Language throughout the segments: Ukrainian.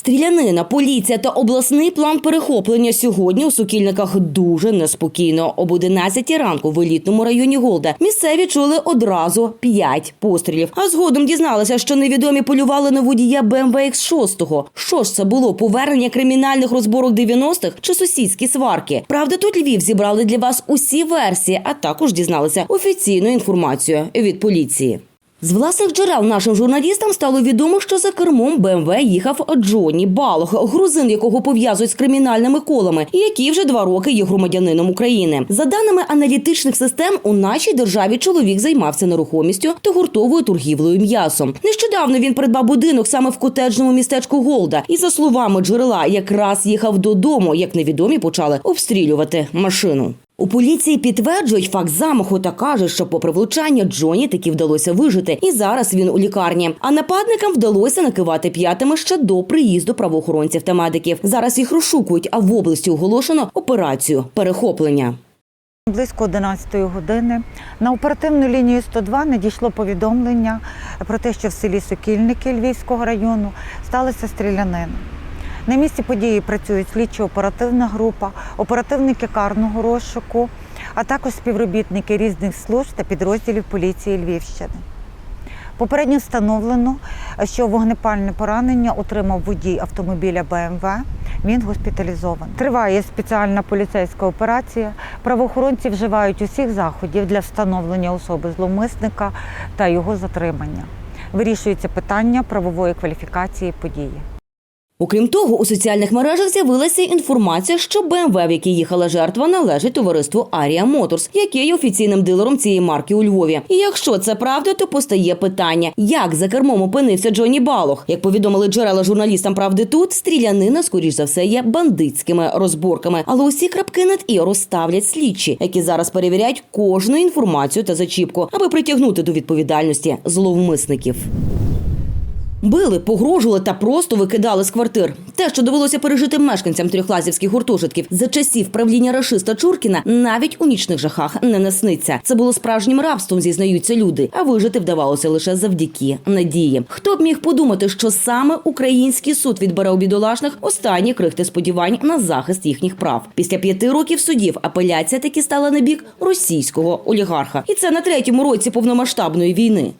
Стрілянина, поліція та обласний план перехоплення сьогодні у сукільниках дуже неспокійно. Об 11 ранку в елітному районі Голда місцеві чули одразу п'ять пострілів. А згодом дізналися, що невідомі полювали на водія БМВ X6. Що ж це було? Повернення кримінальних розборок 90-х чи сусідські сварки? Правда, тут Львів зібрали для вас усі версії, а також дізналися офіційну інформацію від поліції. З власних джерел нашим журналістам стало відомо, що за кермом БМВ їхав Джонні Балох, грузин, якого пов'язують з кримінальними колами, і який вже два роки є громадянином України. За даними аналітичних систем, у нашій державі чоловік займався нерухомістю та гуртовою торгівлею м'ясом. Нещодавно він придбав будинок саме в котеджному містечку Голда, і за словами джерела, якраз їхав додому, як невідомі почали обстрілювати машину. У поліції підтверджують факт замаху та кажуть, що попри влучання Джоні таки вдалося вижити, і зараз він у лікарні. А нападникам вдалося накивати п'ятими ще до приїзду правоохоронців та медиків. Зараз їх розшукують, а в області оголошено операцію перехоплення. Близько 11 години на оперативну лінію 102 надійшло повідомлення про те, що в селі Сокільники Львівського району сталася стрілянина. На місці події працюють слідчо-оперативна група, оперативники карного розшуку, а також співробітники різних служб та підрозділів поліції Львівщини. Попередньо встановлено, що вогнепальне поранення отримав водій автомобіля БМВ. Він госпіталізований. Триває спеціальна поліцейська операція. Правоохоронці вживають усіх заходів для встановлення особи зловмисника та його затримання. Вирішується питання правової кваліфікації події. Окрім того, у соціальних мережах з'явилася інформація, що БМВ, в якій їхала жертва, належить товариству Арія Моторс, яке є офіційним дилером цієї марки у Львові. І якщо це правда, то постає питання, як за кермом опинився Джонні Балох. Як повідомили джерела журналістам правди тут, стрілянина, скоріш за все, є бандитськими розборками. Але усі крапки над і розставлять слідчі, які зараз перевіряють кожну інформацію та зачіпку, аби притягнути до відповідальності зловмисників. Били, погрожували та просто викидали з квартир. Те, що довелося пережити мешканцям трьохлазівських гуртожитків за часів правління рашиста Чуркіна, навіть у нічних жахах не насниться. Це було справжнім рабством, зізнаються люди. А вижити вдавалося лише завдяки надії. Хто б міг подумати, що саме український суд відбере у бідолашних останні крихти сподівань на захист їхніх прав. Після п'яти років судів апеляція таки стала на бік російського олігарха, і це на третьому році повномасштабної війни.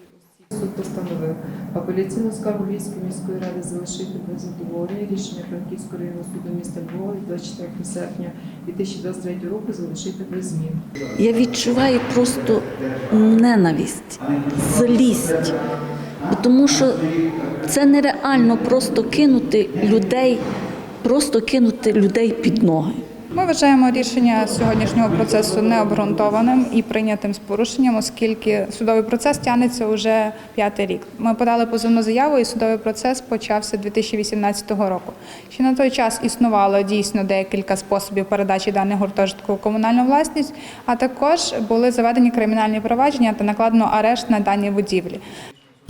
Суд постановив апеляційну скаргу Львівської міської ради залишити без задоволення рішення Франківського районного суду міста Львова 24 серпня 2023 року залишити без змін. Я відчуваю просто ненависть, злість, тому що це нереально просто кинути людей, просто кинути людей під ноги. Ми вважаємо рішення сьогоднішнього процесу необґрунтованим і прийнятим з порушенням, оскільки судовий процес тягнеться вже п'ятий рік. Ми подали позовну заяву, і судовий процес почався 2018 року. Ще на той час існувало дійсно декілька способів передачі даних гуртожитку у комунальну власність, а також були заведені кримінальні провадження та накладено арешт на дані будівлі.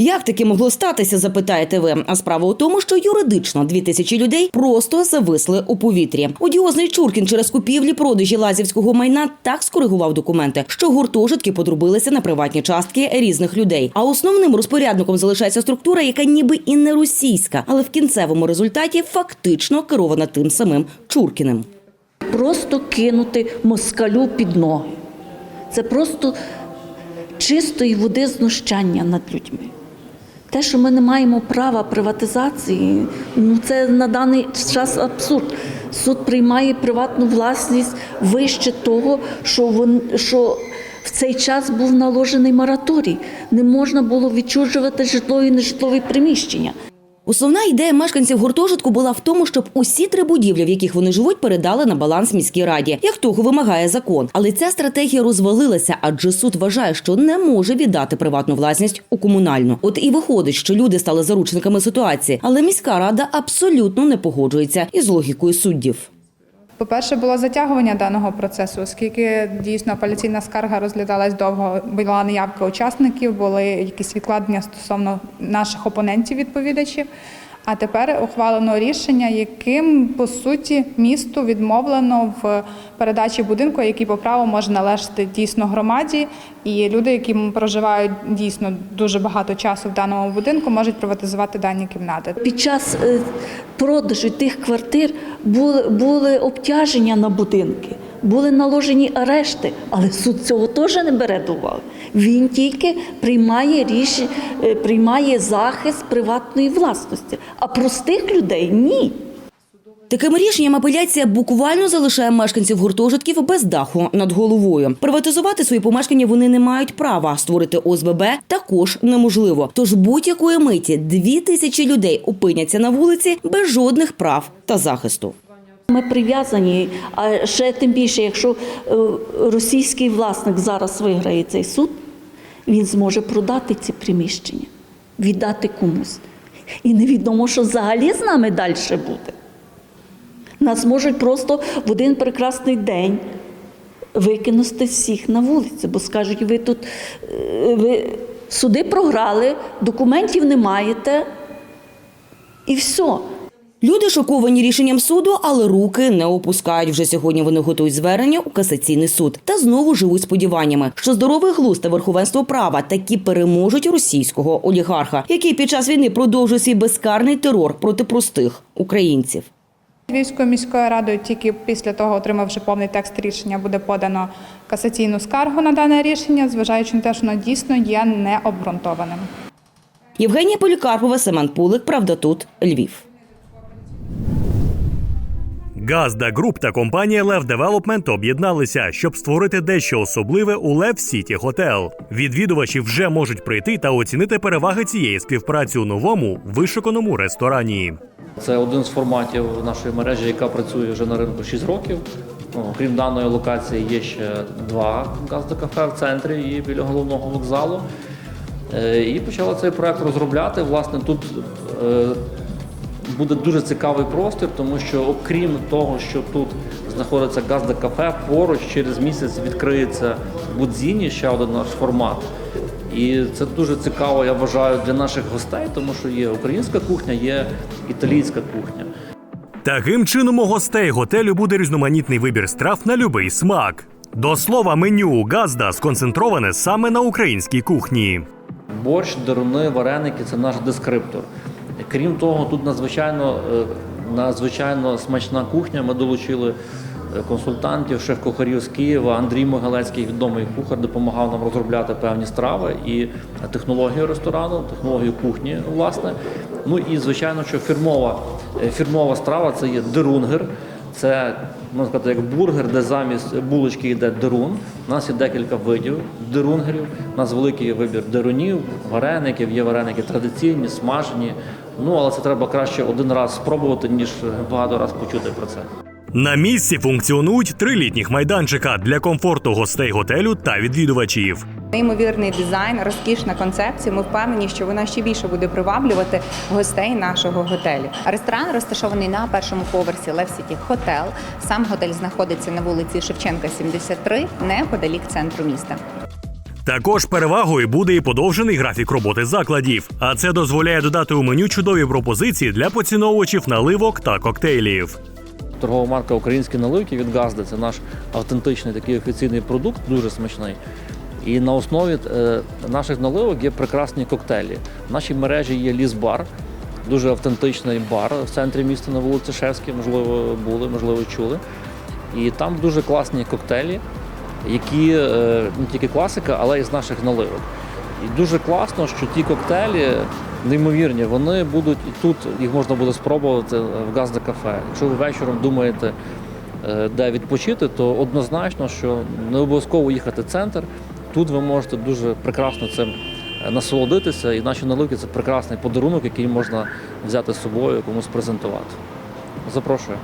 Як таке могло статися, запитаєте ви. А справа у тому, що юридично дві тисячі людей просто зависли у повітрі. Одіозний Чуркін через купівлі продажі лазівського майна так скоригував документи, що гуртожитки подрубилися на приватні частки різних людей. А основним розпорядником залишається структура, яка ніби і не російська, але в кінцевому результаті фактично керована тим самим Чуркіним. Просто кинути москалю під ноги. Це просто чистої води знущання над людьми. Те, що ми не маємо права приватизації, ну це на даний час абсурд. Суд приймає приватну власність вище того, що вон, що в цей час був наложений мораторій. Не можна було відчужувати житлові і нежитлові приміщення. Основна ідея мешканців гуртожитку була в тому, щоб усі три будівлі, в яких вони живуть, передали на баланс міській раді, як того вимагає закон. Але ця стратегія розвалилася, адже суд вважає, що не може віддати приватну власність у комунальну. От і виходить, що люди стали заручниками ситуації, але міська рада абсолютно не погоджується із логікою суддів. По-перше, було затягування даного процесу, оскільки дійсно апеляційна скарга розглядалась довго, була неявка учасників, були якісь відкладення стосовно наших опонентів відповідачів. А тепер ухвалено рішення, яким по суті місту відмовлено в передачі будинку, який по праву може належати дійсно громаді, і люди, які проживають дійсно дуже багато часу в даному будинку, можуть приватизувати дані кімнати. Під час е, продажу тих квартир були, були обтяження на будинки, були наложені арешти, але суд цього теж не бере до уваги. Він тільки приймає рішення, приймає захист приватної власності, а простих людей ні. Таким рішенням апеляція буквально залишає мешканців гуртожитків без даху над головою. Приватизувати свої помешкання вони не мають права. Створити ОСББ також неможливо. Тож будь-якої миті дві тисячі людей опиняться на вулиці без жодних прав та захисту. Ми прив'язані, а ще тим більше, якщо е, російський власник зараз виграє цей суд, він зможе продати ці приміщення, віддати комусь. І невідомо, що взагалі з нами далі буде. Нас можуть просто в один прекрасний день викинути всіх на вулицю, бо скажуть, ви тут е, ви суди програли, документів не маєте, і все. Люди шоковані рішенням суду, але руки не опускають. Вже сьогодні вони готують звернення у касаційний суд та знову живуть сподіваннями, що здоровий глузд та верховенство права таки переможуть російського олігарха, який під час війни продовжує свій безкарний терор проти простих українців. Львівською міською радою тільки після того, отримавши повний текст рішення, буде подано касаційну скаргу на дане рішення, зважаючи на те, що воно дійсно є необґрунтованим. Євгенія Полікарпова, Семен Пулик. Правда, тут Львів. Газда Груп та компанія Лев Девелопмент об'єдналися, щоб створити дещо особливе у Лев Сіті Хотел. Відвідувачі вже можуть прийти та оцінити переваги цієї співпраці у новому вишуканому ресторані. Це один з форматів нашої мережі, яка працює вже на ринку 6 років. Ну, Крім даної локації, є ще два газдокафе в центрі і біля головного вокзалу. Е, І почала цей проект розробляти. Власне, тут е, буде дуже цікавий простір, тому що окрім того, що тут знаходиться газдокафе, поруч через місяць відкриється в Будзіні, ще один наш формат. І це дуже цікаво, я вважаю, для наших гостей, тому що є українська кухня, є італійська кухня. Таким чином у гостей готелю буде різноманітний вибір страв на любий смак. До слова, меню у Газда сконцентроване саме на українській кухні. Борщ, деруни, вареники це наш дескриптор. Крім того, тут надзвичайно, е, надзвичайно смачна кухня. Ми долучили е, консультантів, шеф-кухарів з Києва. Андрій Могалецький, відомий кухар, допомагав нам розробляти певні страви і технологію ресторану, технологію кухні, власне. Ну і звичайно, що фірмова, е, фірмова страва це є дерунгер. Це можна сказати, як бургер, де замість булочки йде дерун. У нас є декілька видів дерунгерів. У нас великий вибір дерунів, вареників, є вареники традиційні, смажені. Ну але це треба краще один раз спробувати, ніж багато раз почути про це. На місці функціонують три літніх майданчика для комфорту гостей готелю та відвідувачів. Неймовірний дизайн, розкішна концепція. Ми впевнені, що вона ще більше буде приваблювати гостей нашого готелю. Ресторан розташований на першому поверсі Лев Сіті Хотел. Сам готель знаходиться на вулиці Шевченка, 73, неподалік центру міста. Також перевагою буде і подовжений графік роботи закладів, а це дозволяє додати у меню чудові пропозиції для поціновувачів наливок та коктейлів. Торгова марка Українські наливки від Газди це наш автентичний такий офіційний продукт, дуже смачний. І на основі е, наших наливок є прекрасні коктейлі. В нашій мережі є ліс-бар, дуже автентичний бар в центрі міста на вулиці Шевській, можливо, були, можливо, чули. І там дуже класні коктейлі, які не тільки класика, але й з наших наливок. І дуже класно, що ті коктейлі неймовірні, вони будуть і тут, їх можна буде спробувати в Газда кафе. Якщо ви вечором думаєте, е, де відпочити, то однозначно, що не обов'язково їхати в центр. Тут ви можете дуже прекрасно цим е, насолодитися, і наші наливки це прекрасний подарунок, який можна взяти з собою, комусь презентувати. Запрошую.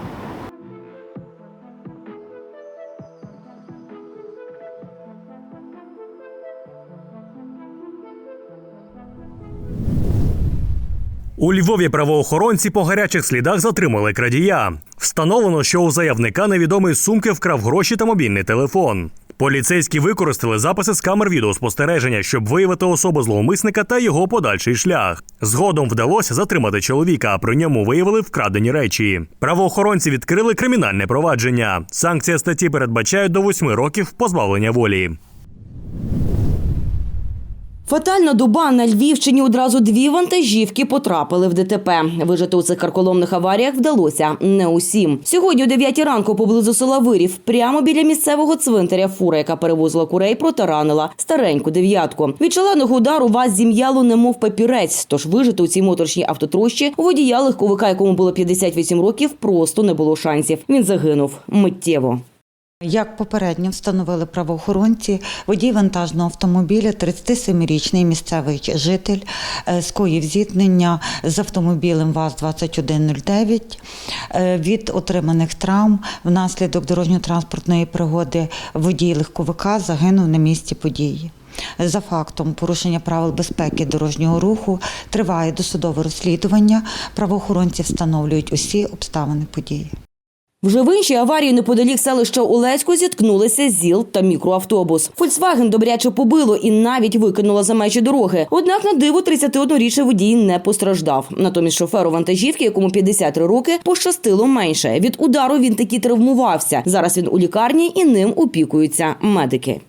У Львові правоохоронці по гарячих слідах затримали крадія. Встановлено, що у заявника невідомий сумки вкрав гроші та мобільний телефон. Поліцейські використали записи з камер відеоспостереження, щоб виявити особу зловмисника та його подальший шлях. Згодом вдалося затримати чоловіка, а при ньому виявили вкрадені речі. Правоохоронці відкрили кримінальне провадження. Санкція статті передбачає до восьми років позбавлення волі. Фатальна доба на Львівщині одразу дві вантажівки потрапили в ДТП. Вижити у цих карколомних аваріях вдалося не усім. Сьогодні о 9 ранку поблизу села Вирів, прямо біля місцевого цвинтаря, фура, яка перевозила курей, протаранила стареньку дев'ятку. Від шаленого удару вас зім'яло немов папірець. Тож вижити у цій моторшній автотрощі водія легковика, якому було 58 років, просто не було шансів. Він загинув миттєво. Як попередньо встановили правоохоронці, водій вантажного автомобіля, 37-річний місцевий житель, е, скоїв зіткнення з автомобілем ВАЗ-2109. Е, Від отриманих травм внаслідок дорожньо-транспортної пригоди водій легковика загинув на місці події. За фактом порушення правил безпеки дорожнього руху триває досудове розслідування. Правоохоронці встановлюють усі обставини події. Вже в іншій аварії неподалік селища Олесько зіткнулися ЗІЛ та мікроавтобус. Фольксваген добряче побило і навіть викинуло за межі дороги. Однак на диво 31-річний водій не постраждав. Натомість шоферу вантажівки, якому 53 роки, пощастило менше. Від удару він таки травмувався. Зараз він у лікарні і ним опікуються медики.